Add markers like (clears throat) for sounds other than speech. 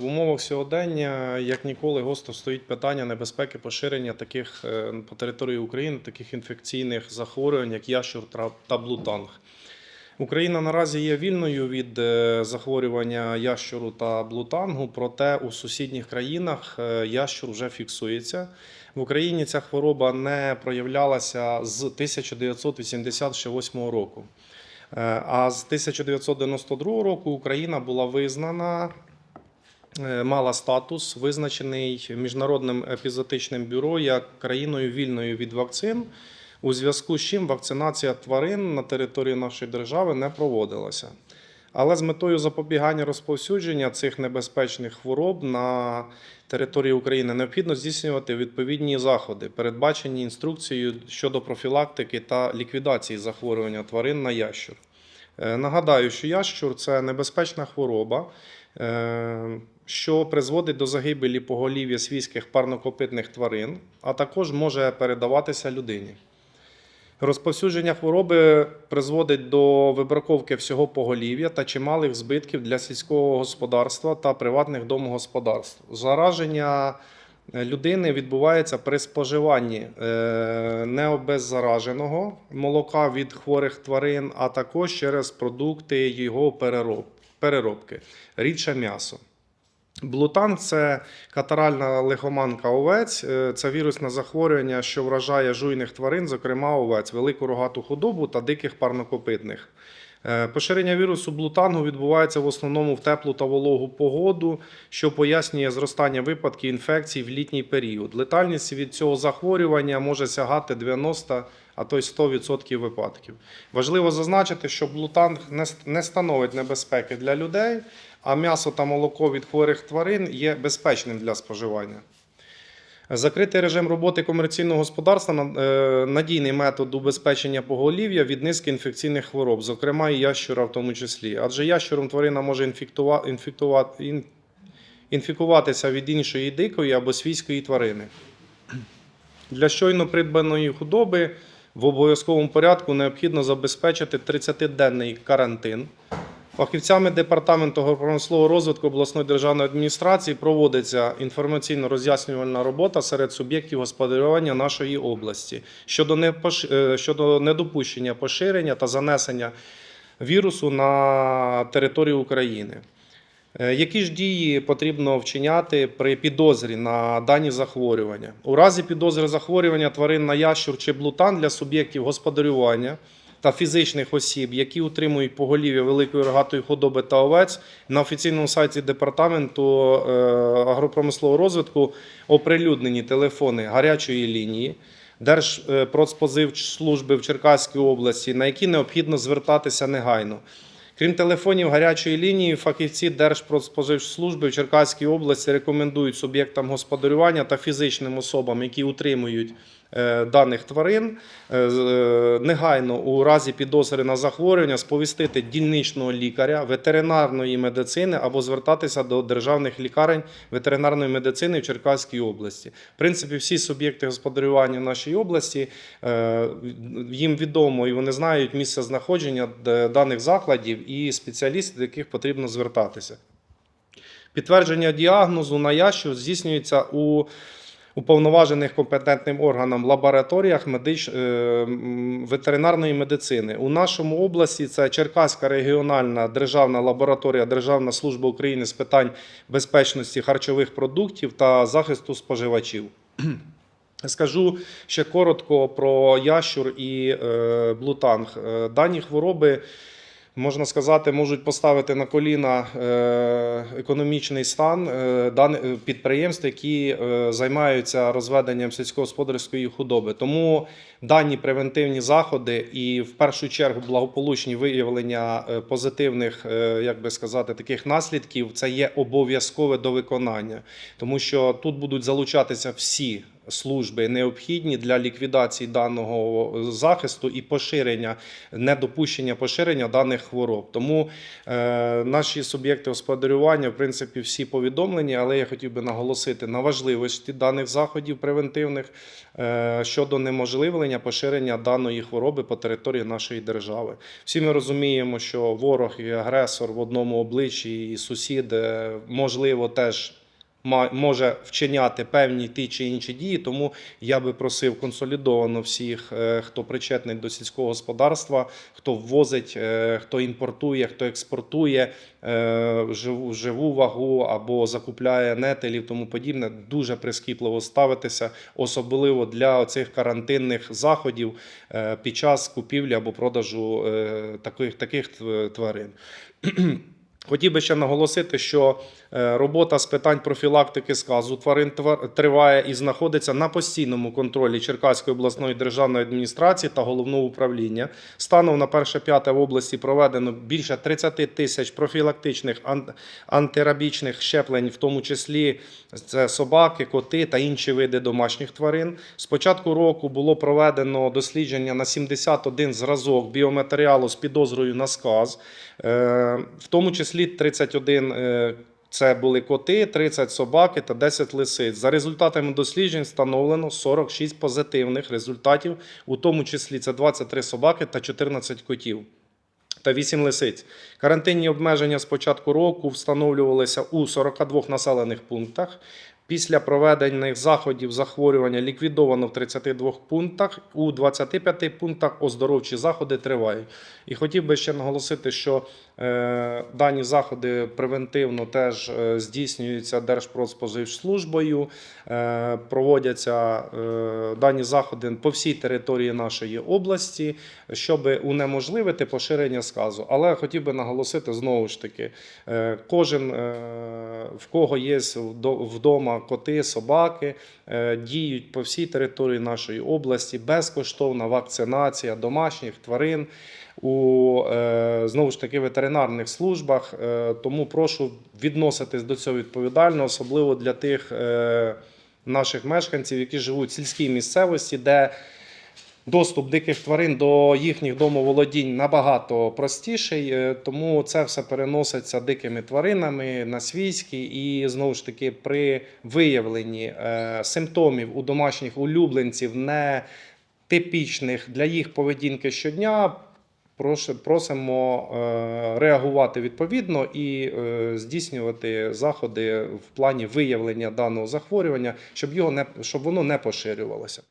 В умовах сьогодення, як ніколи, гостро стоїть питання небезпеки поширення таких е, по території України таких інфекційних захворювань, як ящур та блутанг. Україна наразі є вільною від е, захворювання ящуру та блутангу, проте у сусідніх країнах е, ящур вже фіксується. В Україні ця хвороба не проявлялася з 1988 року. А з 1992 року Україна була визнана мала статус, визначений міжнародним епізотичним бюро як країною вільною від вакцин, у зв'язку з чим вакцинація тварин на території нашої держави не проводилася. Але з метою запобігання розповсюдження цих небезпечних хвороб на території України необхідно здійснювати відповідні заходи, передбачені інструкцією щодо профілактики та ліквідації захворювання тварин на ящур. Е, Нагадаю, що ящур це небезпечна хвороба, е, що призводить до загибелі поголів'я свійських парнокопитних тварин, а також може передаватися людині. Розповсюдження хвороби призводить до вибраковки всього поголів'я та чималих збитків для сільського господарства та приватних домогосподарств. Зараження людини відбувається при споживанні е, необеззараженого молока від хворих тварин, а також через продукти його переробки, рідше м'ясо. Блутанг це катаральна лихоманка овець. Е, Це вірусне захворювання, що вражає жуйних тварин, зокрема овець, велику рогату худобу та диких парнокопитних. Е, Поширення вірусу блутангу відбувається в основному в теплу та вологу погоду, що пояснює зростання випадків інфекцій в літній період. Летальність від цього захворювання може сягати 90, а то й 100% випадків. Важливо зазначити, що блутанг не становить небезпеки для людей, а м'ясо та молоко від хворих тварин є безпечним для споживання. Закритий режим роботи комерційного господарства е, надійний метод убезпечення поголів'я від низки інфекційних хвороб, зокрема і ящура в тому числі. Адже ящуром тварина може інфектува- інфектувати, ін- інфікуватися від іншої дикої або свійської тварини. Для щойно придбаної худоби в обов'язковому порядку необхідно забезпечити 30-денний карантин. Фахівцями департаменту агропромислового розвитку обласної державної адміністрації проводиться інформаційно-роз'яснювальна робота серед суб'єктів господарювання нашої області щодо е, щодо недопущення поширення та занесення вірусу на територію України. Е, Які ж дії потрібно вчиняти при підозрі на дані захворювання? У разі підозри захворювання тварин на ящур чи блутан для суб'єктів господарювання та фізичних осіб, які утримують поголів'я великої рогатої худоби та овець, на офіційному сайті департаменту е, агропромислового розвитку оприлюднені телефони гарячої лінії. Держпродспозивслужби в Черкаській області, на які необхідно звертатися негайно. Крім телефонів гарячої лінії, фахівці Держпродспоживслужби в Черкаській області рекомендують суб'єктам господарювання та фізичним особам, які утримують даних тварин, е, е, негайно у разі підозри на захворювання сповістити дільничного лікаря ветеринарної медицини або звертатися до державних лікарень ветеринарної медицини в Черкаській області. В принципі, всі суб'єкти господарювання в нашій області е, їм відомо і вони знають місце знаходження даних закладів і спеціалістів, до яких потрібно звертатися. Підтвердження діагнозу на ящу здійснюється у уповноважених компетентним органам лабораторіях медич... е, ветеринарної медицини. У нашому області це Черкаська регіональна державна лабораторія Державна служба України з питань безпечності харчових продуктів та захисту споживачів. (clears throat) Скажу ще коротко про ящур і е, блутанг. Е, Дані хвороби, можна сказати, можуть поставити на коліна е, економічний стан е, е, підприємств, які займаються розведенням сільськогосподарської худоби. Тому дані превентивні заходи і в першу чергу благополучні виявлення позитивних, як би сказати, таких наслідків це є обов'язкове до виконання, тому що тут будуть залучатися всі служби необхідні для ліквідації даного захисту і поширення, недопущення поширення даних хвороб. Тому е, наші суб'єкти господарювання, в принципі, всі повідомлені, але я хотів би наголосити на важливості даних заходів превентивних е, щодо неможливлення поширення даної хвороби по території нашої держави. Всі ми розуміємо, що ворог і агресор в одному обличчі, і сусід, е, можливо, теж може вчиняти певні ті чи інші дії. Тому я би просив консолідовано всіх, е, хто причетний до сільського господарства, хто ввозить, е, хто імпортує, хто експортує е, живу, живу вагу або закупляє нетелів, тому подібне, дуже прискіпливо ставитися, особливо для цих карантинних заходів під час купівлі або продажу таких, таких тварин. Хотів би ще наголосити, що е, робота з питань профілактики сказу тварин триває і знаходиться на постійному контролі Черкаської обласної державної адміністрації та головного управління. Станом на 1-5 в області проведено більше 30 тисяч профілактичних антирабічних щеплень, в тому числі це собаки, коти та інші види домашніх тварин. З початку року було проведено дослідження на 71 зразок біоматеріалу з підозрою на сказ, Е, в тому числі 31 е, це були коти, 30 собаки та 10 лисиць. За результатами досліджень встановлено 46 позитивних результатів, у тому числі це 23 собаки та 14 котів. Та 8 лисиць. Карантинні обмеження з початку року встановлювалися у 42 населених пунктах. Після проведених заходів захворювання ліквідовано в 32 пунктах. У 25 пунктах оздоровчі заходи тривають. І хотів би ще наголосити, що е, дані заходи превентивно теж е, здійснюються Держпродспоживслужбою. Е, проводяться е, дані заходи по всій території нашої області, щоб унеможливити поширення сказу. Але хотів би наголосити знову ж таки, е, кожен е, в кого є вдома коти, собаки, е, діють по всій території нашої області безкоштовна вакцинація домашніх тварин у е, знову ж таки ветеринарних службах. Е, Тому прошу відноситись до цього відповідально, особливо для тих наших мешканців, які живуть в сільській місцевості, де Доступ диких тварин до їхніх домоволодінь набагато простіший, е, тому це все переноситься дикими тваринами на свійські. І знову ж таки, при виявленні е, симптомів у домашніх улюбленців, не типічних для їх поведінки щодня. Просимо е, реагувати відповідно і здійснювати заходи в плані виявлення даного захворювання, щоб його не щоб воно не поширювалося.